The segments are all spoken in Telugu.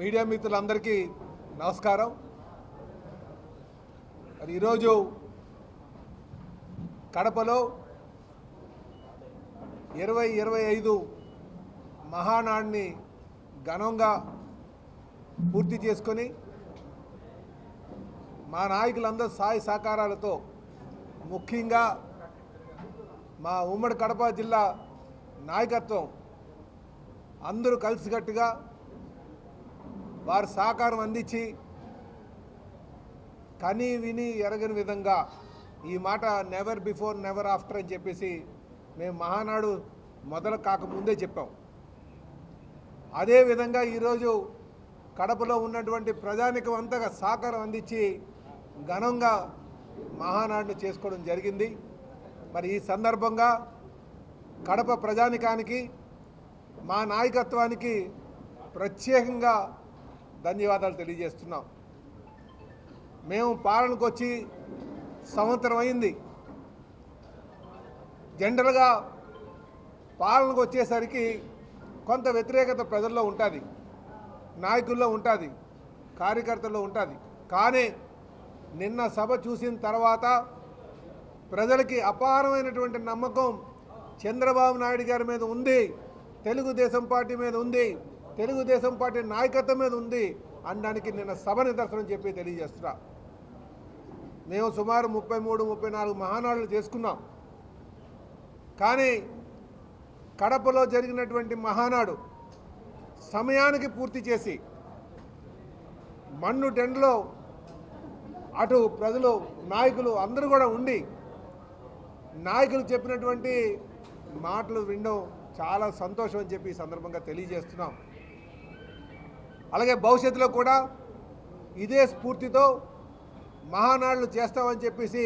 మీడియా మిత్రులందరికీ నమస్కారం. మరి ఈరోజు కడపలో ఇరవై ఇరవై ఐదు మహానాడిని ఘనంగా పూర్తి చేసుకొని మా నాయకులందరూ సాయి సహకారాలతో ముఖ్యంగా మా ఉమ్మడి కడప జిల్లా నాయకత్వం అందరూ కలిసికట్టుగా వారి సహకారం అందించి కని విని ఎరగని విధంగా ఈ మాట నెవర్ బిఫోర్ నెవర్ ఆఫ్టర్ అని చెప్పేసి మేము మహానాడు మొదలు కాకముందే చెప్పాం. అదేవిధంగా ఈరోజు కడపలో ఉన్నటువంటి ప్రజానికం అంతగా సహకారం అందించి ఘనంగా మహానాడును చేసుకోవడం జరిగింది. మరి ఈ సందర్భంగా కడప ప్రజానికానికి మా నాయకత్వానికి ప్రత్యేకంగా ధన్యవాదాలు తెలియజేస్తున్నాం. మేము పాలనకు వచ్చి సంవత్సరం అయింది. జనరల్గా పాలనకు వచ్చేసరికి కొంత వ్యతిరేకత ప్రజల్లో ఉంటుంది నాయకుల్లో ఉంటుంది కార్యకర్తల్లో ఉంటుంది. కానీ నిన్న సభ చూసిన తర్వాత ప్రజలకి అపారమైనటువంటి నమ్మకం చంద్రబాబు నాయుడు గారి మీద ఉంది తెలుగుదేశం పార్టీ మీద ఉంది. తెలుగుదేశం పార్టీ నాయకత్వం మీద ఉంది అనడానికి నిన్న సభ నిదర్శనం చెప్పి తెలియజేస్తున్నా. మేము సుమారు ముప్పై మూడు ముప్పై నాలుగు మహానాడులు చేసుకున్నాం. కానీ కడపలో జరిగినటువంటి మహానాడు సమయానికి పూర్తి చేసి మన్ను టెండ్లో అటు ప్రజలు నాయకులు అందరూ కూడా ఉండి నాయకులు చెప్పినటువంటి మాటలు వినడం చాలా సంతోషం అని చెప్పి ఈ సందర్భంగా తెలియజేస్తున్నాం. అలాగే భవిష్యత్తులో కూడా ఇదే స్ఫూర్తితో మహానాడులు చేస్తామని చెప్పేసి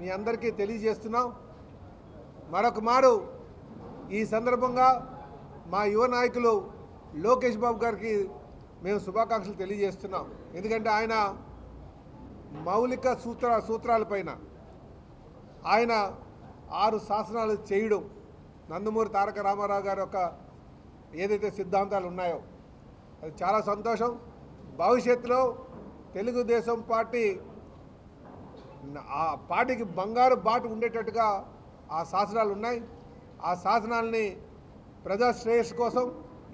మీ అందరికీ తెలియజేస్తున్నాం. మరొక మారు ఈ సందర్భంగా మా యువ నాయకులు లోకేష్ బాబు గారికి మేము శుభాకాంక్షలు తెలియజేస్తున్నాం. ఎందుకంటే ఆయన మౌలిక సూత్ర సూత్రాలపైన ఆయన ఆరు శాసనాలు చేయడం నందమూరి తారక రామారావు గారి యొక్క ఏదైతే సిద్ధాంతాలు ఉన్నాయో అది చాలా సంతోషం. భవిష్యత్తులో తెలుగుదేశం పార్టీ ఆ పార్టీకి బంగారు బాటు ఉండేటట్టుగా ఆ శాసనాలు ఉన్నాయి. ఆ శాసనాలని ప్రజా శ్రేయస్సు కోసం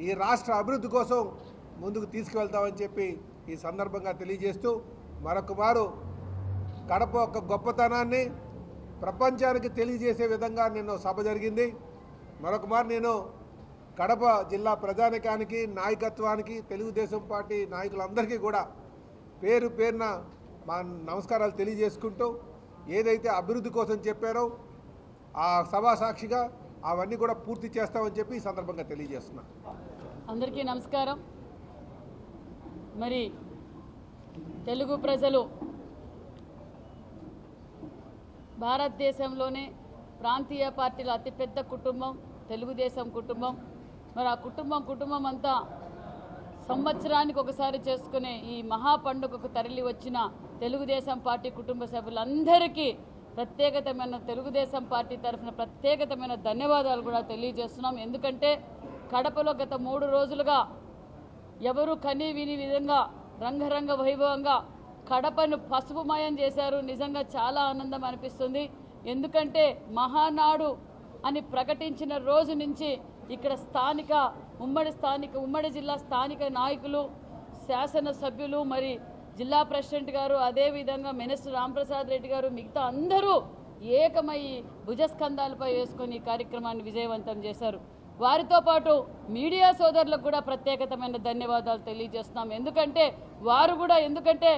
ఈ రాష్ట్ర అభివృద్ధి కోసం ముందుకు తీసుకువెళ్తామని చెప్పి ఈ సందర్భంగా తెలియజేస్తూ మరొక మారు కడప యొక్క గొప్పతనాన్ని ప్రపంచానికి తెలియజేసే విధంగా నిన్న సభ జరిగింది. మరొక మారు నేను కడప జిల్లా ప్రజానికానికి నాయకత్వానికి తెలుగుదేశం పార్టీ నాయకులందరికీ కూడా పేరు పేరున మా నమస్కారాలు తెలియజేసుకుంటూ ఏదైతే అభివృద్ధి కోసం చెప్పారో ఆ సభా సాక్షిగా అవన్నీ కూడా పూర్తి చేస్తామని చెప్పి ఈ సందర్భంగా తెలియజేస్తున్నా. అందరికీ నమస్కారం. మరి తెలుగు ప్రజలు భారతదేశంలోనే ప్రాంతీయ పార్టీల అతిపెద్ద కుటుంబం తెలుగుదేశం కుటుంబం. మరి ఆ కుటుంబం కుటుంబం అంతా సంవత్సరానికి ఒకసారి చేసుకునే ఈ మహా పండుగకు తరలి వచ్చిన తెలుగుదేశం పార్టీ కుటుంబ సభ్యులందరికీ ప్రత్యేకతమైన తెలుగుదేశం పార్టీ తరఫున ప్రత్యేకతమైన ధన్యవాదాలు కూడా తెలియజేస్తున్నాం. ఎందుకంటే కడపలో గత మూడు రోజులుగా ఎవరు కని విని విధంగా రంగరంగ వైభవంగా కడపను పసుపుమయం చేశారు. నిజంగా చాలా ఆనందం అనిపిస్తుంది. ఎందుకంటే మహానాడు అని ప్రకటించిన రోజు నుంచి ఇక్కడ స్థానిక ఉమ్మడి స్థానిక ఉమ్మడి జిల్లా స్థానిక నాయకులు శాసనసభ్యులు మరి జిల్లా ప్రెసిడెంట్ గారు అదేవిధంగా మినిస్టర్ రాంప్రసాద్ రెడ్డి గారు మిగతా అందరూ ఏకమై భుజస్కంధాలపై వేసుకొని ఈ కార్యక్రమాన్ని విజయవంతం చేశారు. వారితో పాటు మీడియా సోదరులకు కూడా ప్రత్యేకతమైన ధన్యవాదాలు తెలియజేస్తున్నాం. ఎందుకంటే వారు కూడా ఎందుకంటే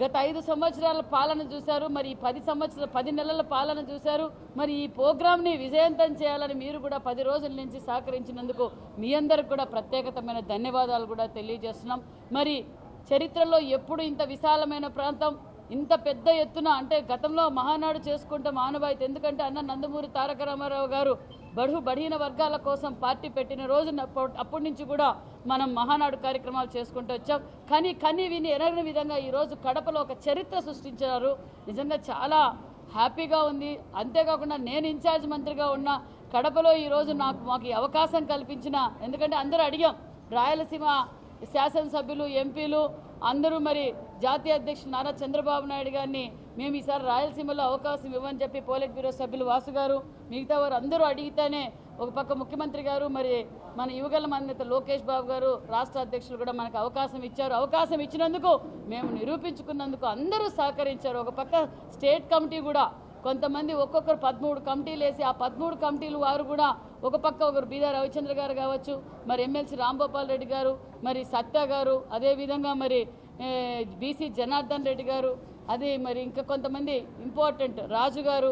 గత ఐదు సంవత్సరాల పాలన చూశారు మరి పది సంవత్సరాల పది నెలల పాలన చూశారు మరి ఈ ప్రోగ్రామ్ని విజయవంతం చేయాలని మీరు కూడా పది రోజుల నుంచి సహకరించినందుకు మీ అందరికి కూడా ప్రత్యేకతమైన ధన్యవాదాలు కూడా తెలియజేస్తున్నాం. మరి చరిత్రలో ఎప్పుడు ఇంత విశాలమైన ప్రాంతం ఇంత పెద్ద ఎత్తున అంటే గతంలో మహానాడు చేసుకుంటే మానవాయితీ ఎందుకంటే అన్న నందమూరి తారక రామారావు గారు బడుగు బడిన వర్గాల కోసం పార్టీ పెట్టిన రోజు అప్పటి నుంచి కూడా మనం మహానాడు కార్యక్రమాలు చేసుకుంటూ వచ్చాం. కానీ కని విని ఎరగని విధంగా ఈరోజు కడపలో ఒక చరిత్ర సృష్టించారు. నిజంగా చాలా హ్యాపీగా ఉంది. అంతేకాకుండా నేను ఇన్ఛార్జ్ మంత్రిగా ఉన్న కడపలో ఈరోజు నాకు మాకు అవకాశం కల్పించిన ఎందుకంటే అందరూ అడిగాం రాయలసీమ శాసనసభ్యులు ఎంపీలు అందరూ మరి జాతీయ అధ్యక్షుడు నారా చంద్రబాబు నాయుడు గారిని మేము ఈసారి రాయలసీమలో అవకాశం ఇవ్వని చెప్పి పోలిట్ బ్యూరో సభ్యులు వాసు గారు మిగతా వారు అందరూ అడిగితేనే ఒక పక్క ముఖ్యమంత్రి గారు మరి మన యువగల మందిత లోకేష్ బాబు గారు రాష్ట్ర అధ్యక్షులు కూడా మనకు అవకాశం ఇచ్చారు. అవకాశం ఇచ్చినందుకు మేము నిరూపించుకున్నందుకు అందరూ సహకరించారు. ఒక పక్క స్టేట్ కమిటీ కూడా కొంతమంది ఒక్కొక్కరు పదమూడు కమిటీలు వేసి ఆ పదమూడు కమిటీలు వారు కూడా ఒక పక్క ఒకరు బీదా రవిచంద్ర గారు కావచ్చు మరి ఎమ్మెల్సీ రాంగోపాల్ రెడ్డి గారు మరి సత్తా గారు అదేవిధంగా మరి బీసీ జనార్దన్ రెడ్డి గారు అది మరి ఇంకా కొంతమంది ఇంపార్టెంట్ రాజు గారు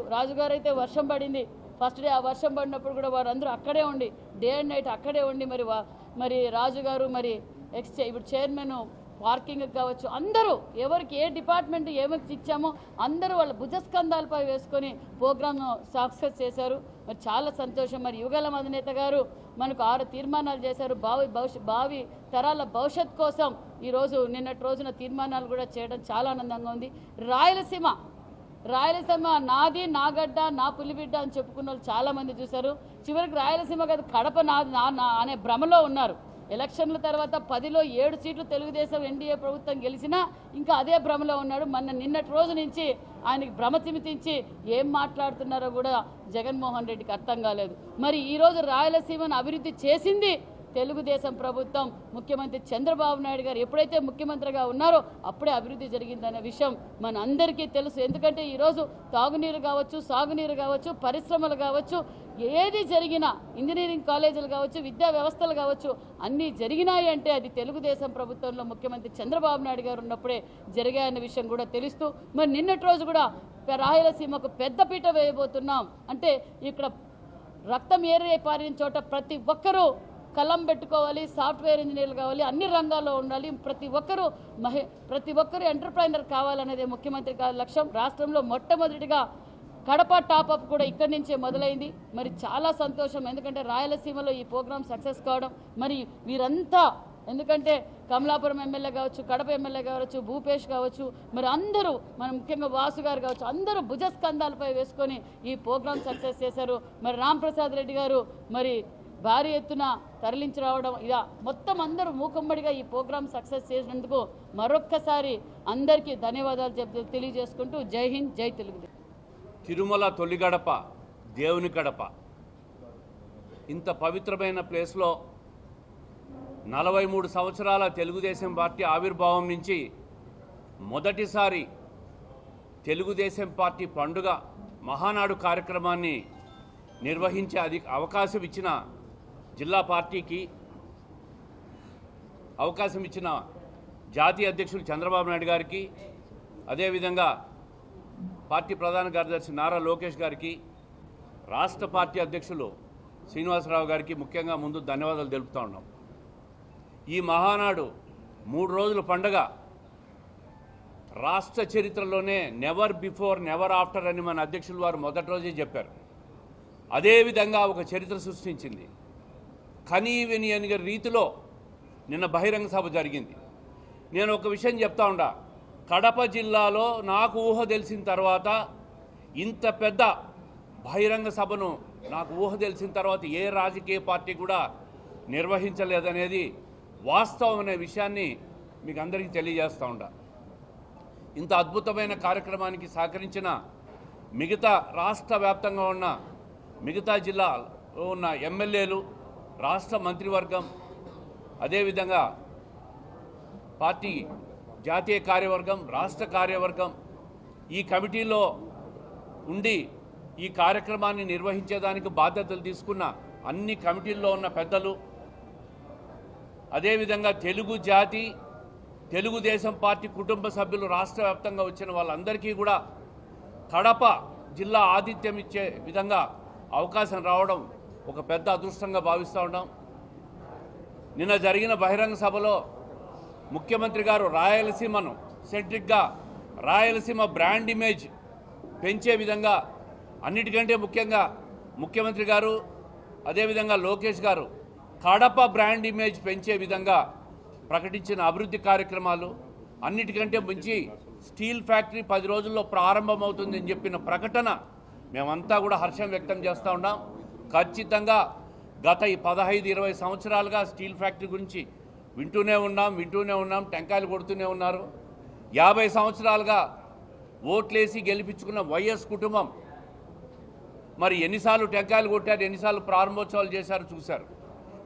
అయితే వర్షం పడింది. ఫస్ట్ డే ఆ వర్షం పడినప్పుడు కూడా వారందరూ అక్కడే ఉండి డే అండ్ నైట్ అక్కడే ఉండి మరి వా- మరి రాజు గారు మరి ఎక్స్చే ఇప్పుడు చైర్మన్ పార్కింగ్ కావచ్చు అందరూ ఎవరికి ఏ డిపార్ట్మెంట్ ఏమి ఇచ్చామో అందరూ వాళ్ళ భుజస్కంధాలపై వేసుకొని ప్రోగ్రామ్ను సక్సెస్ చేశారు. మరి చాలా సంతోషం. మరి యుగల అధినేత గారు మనకు ఆరు తీర్మానాలు చేశారు. భావి భవిష్య భావి తరాల భవిష్యత్ కోసం ఈరోజు నిన్నటి రోజున తీర్మానాలు కూడా చేయడం చాలా ఆనందంగా ఉంది. రాయలసీమ రాయలసీమ నాది నా గడ్డ నా పులిబిడ్డ అని చెప్పుకున్న వాళ్ళు చాలామంది చూశారు. చివరికి రాయలసీమ కాదు కడప నాది నా నా అనే భ్రమలో ఉన్నారు. ఎలక్షన్ల తర్వాత పదిలో ఏడు సీట్లు తెలుగుదేశం ఎన్డీఏ ప్రభుత్వం గెలిచినా ఇంకా అదే భ్రమలో ఉన్నాడు. మొన్న నిన్నటి రోజు నుంచి ఆయనకి భ్రమ చిమితించి ఏం మాట్లాడుతున్నారో కూడా జగన్మోహన్ రెడ్డికి అర్థం కాలేదు. మరి ఈరోజు రాయలసీమను అభివృద్ధి చేసింది తెలుగుదేశం ప్రభుత్వం. ముఖ్యమంత్రి చంద్రబాబు నాయుడు గారు ఎప్పుడైతే ముఖ్యమంత్రిగా ఉన్నారో అప్పుడే అభివృద్ధి జరిగిందనే విషయం మన అందరికీ తెలుసు. ఎందుకంటే ఈరోజు తాగునీరు కావచ్చు సాగునీరు కావచ్చు పరిశ్రమలు కావచ్చు ఏది జరిగినా ఇంజనీరింగ్ కాలేజీలు కావచ్చు విద్యా వ్యవస్థలు కావచ్చు అన్నీ జరిగినాయి అంటే అది తెలుగుదేశం ప్రభుత్వంలో ముఖ్యమంత్రి చంద్రబాబు నాయుడు గారు ఉన్నప్పుడే జరిగాయన్న విషయం కూడా తెలుస్తూ మరి నిన్నటి రోజు కూడా రాయలసీమకు పెద్దపీట వేయబోతున్నాం. అంటే ఇక్కడ రక్తం ఏరే పారిన చోట ప్రతి ఒక్కరూ కలం పెట్టుకోవాలి సాఫ్ట్వేర్ ఇంజనీర్లు కావాలి అన్ని రంగాల్లో ఉండాలి. ప్రతి ఒక్కరూ మహి ప్రతి ఒక్కరూ ఎంటర్ప్రైనర్ కావాలనేదే ముఖ్యమంత్రి గారి లక్ష్యం. రాష్ట్రంలో మొట్టమొదటిగా కడప టాపప్ కూడా ఇక్కడి నుంచే మొదలైంది. మరి చాలా సంతోషం. ఎందుకంటే రాయలసీమలో ఈ ప్రోగ్రాం సక్సెస్ కావడం మరి వీరంతా ఎందుకంటే కమలాపురం ఎమ్మెల్యే కావచ్చు కడప ఎమ్మెల్యే కావచ్చు భూపేష్ కావచ్చు మరి అందరూ మన ముఖ్యంగా వాసు గారు కావచ్చు అందరూ భుజస్కంధాలపై వేసుకొని ఈ ప్రోగ్రాం సక్సెస్ చేశారు. మరి రాంప్రసాద్ రెడ్డి గారు మరి భారీ ఎత్తున తరలించి రావడం ఇలా మొత్తం అందరూ మూకుమ్మడిగా ఈ ప్రోగ్రాం సక్సెస్ చేసినందుకు మరొక్కసారి అందరికీ ధన్యవాదాలు చెప్ తెలియజేసుకుంటూ జై హింద్ జై తెలుగు తిరుమల తొలిగడప దేవుని గడప. ఇంత పవిత్రమైన ప్లేస్లో నలభై మూడు సంవత్సరాల తెలుగుదేశం పార్టీ ఆవిర్భావం నుంచి మొదటిసారి తెలుగుదేశం పార్టీ పండుగ మహానాడు కార్యక్రమాన్ని నిర్వహించే అది అవకాశం ఇచ్చిన జిల్లా పార్టీకి అవకాశం ఇచ్చిన జాతీయ అధ్యక్షులు చంద్రబాబు నాయుడు గారికి అదేవిధంగా పార్టీ ప్రధాన కార్యదర్శి నారా లోకేష్ గారికి రాష్ట్ర పార్టీ అధ్యక్షులు శ్రీనివాసరావు గారికి ముఖ్యంగా ముందు ధన్యవాదాలు తెలుపుతా ఉన్నాం. ఈ మహానాడు మూడు రోజుల పండగ. రాష్ట్ర చరిత్రలోనే నెవర్ బిఫోర్ నెవర్ ఆఫ్టర్ అని మన అధ్యక్షులు వారు మొదటి రోజే చెప్పారు. అదేవిధంగా ఒక చరిత్ర సృష్టించింది. కనీవిని అని రీతిలో నిన్న బహిరంగ సభ జరిగింది. నేను ఒక విషయం చెప్తా ఉండా. కడప జిల్లాలో నాకు ఊహ తెలిసిన తర్వాత ఇంత పెద్ద బహిరంగ సభను నాకు ఊహ తెలిసిన తర్వాత ఏ రాజకీయ పార్టీ కూడా నిర్వహించలేదనేది వాస్తవం అనే విషయాన్ని మీకు అందరికీ తెలియజేస్తూ ఉండా. ఇంత అద్భుతమైన కార్యక్రమానికి సహకరించిన మిగతా రాష్ట్ర వ్యాప్తంగా ఉన్న మిగతా జిల్లాలో ఉన్న ఎమ్మెల్యేలు రాష్ట్ర మంత్రివర్గం అదేవిధంగా పార్టీ జాతీయ కార్యవర్గం రాష్ట్ర కార్యవర్గం ఈ కమిటీలో ఉండి ఈ కార్యక్రమాన్ని నిర్వహించేదానికి బాధ్యతలు తీసుకున్న అన్ని కమిటీల్లో ఉన్న పెద్దలు అదేవిధంగా తెలుగు జాతి తెలుగుదేశం పార్టీ కుటుంబ సభ్యులు రాష్ట్ర వ్యాప్తంగా వచ్చిన వాళ్ళందరికీ కూడా కడప జిల్లా ఆతిథ్యం ఇచ్చే విధంగా అవకాశం రావడం ఒక పెద్ద అదృష్టంగా భావిస్తూ ఉన్నాం. నిన్న జరిగిన బహిరంగ సభలో ముఖ్యమంత్రి గారు రాయలసీమను సెంట్రిక్గా రాయలసీమ బ్రాండ్ ఇమేజ్ పెంచే విధంగా అన్నిటికంటే ముఖ్యంగా ముఖ్యమంత్రి గారు అదేవిధంగా లోకేష్ గారు కడప బ్రాండ్ ఇమేజ్ పెంచే విధంగా ప్రకటించిన అభివృద్ధి కార్యక్రమాలు అన్నిటికంటే మించి స్టీల్ ఫ్యాక్టరీ పది రోజుల్లో ప్రారంభమవుతుందని చెప్పిన ప్రకటన మేమంతా కూడా హర్షం వ్యక్తం చేస్తూ ఉన్నాం. ఖచ్చితంగా గత ఈ పదహైదు ఇరవై సంవత్సరాలుగా స్టీల్ ఫ్యాక్టరీ గురించి వింటూనే ఉన్నాం వింటూనే ఉన్నాం టెంకాయలు కొడుతూనే ఉన్నారు. యాభై సంవత్సరాలుగా ఓట్లేసి గెలిపించుకున్న వైఎస్ కుటుంబం. మరి ఎన్నిసార్లు టెంకాయలు కొట్టారు ఎన్నిసార్లు ప్రారంభోత్సవాలు చేశారు చూశారు.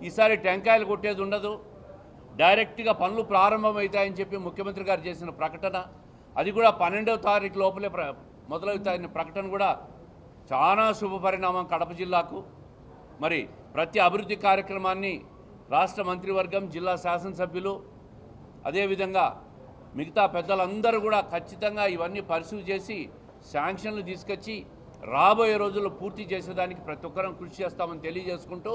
ఈసారి టెంకాయలు కొట్టేది ఉండదు. డైరెక్ట్గా పనులు ప్రారంభమవుతాయని చెప్పి ముఖ్యమంత్రి గారు చేసిన ప్రకటన. అది కూడా పన్నెండవ తారీఖు లోపలే ప్ర మొదలవుతాయని ప్రకటన కూడా చాలా శుభ పరిణామం కడప జిల్లాకు. మరి ప్రతి అభివృద్ధి కార్యక్రమాన్ని రాష్ట్ర మంత్రివర్గం జిల్లా శాసనసభ్యులు అదేవిధంగా మిగతా పెద్దలందరూ కూడా ఖచ్చితంగా ఇవన్నీ పరిశీలి చేసి శాంక్షన్లు తీసుకొచ్చి రాబోయే రోజుల్లో పూర్తి చేసేదానికి ప్రతి ఒక్కరం కృషి చేస్తామని తెలియజేసుకుంటూ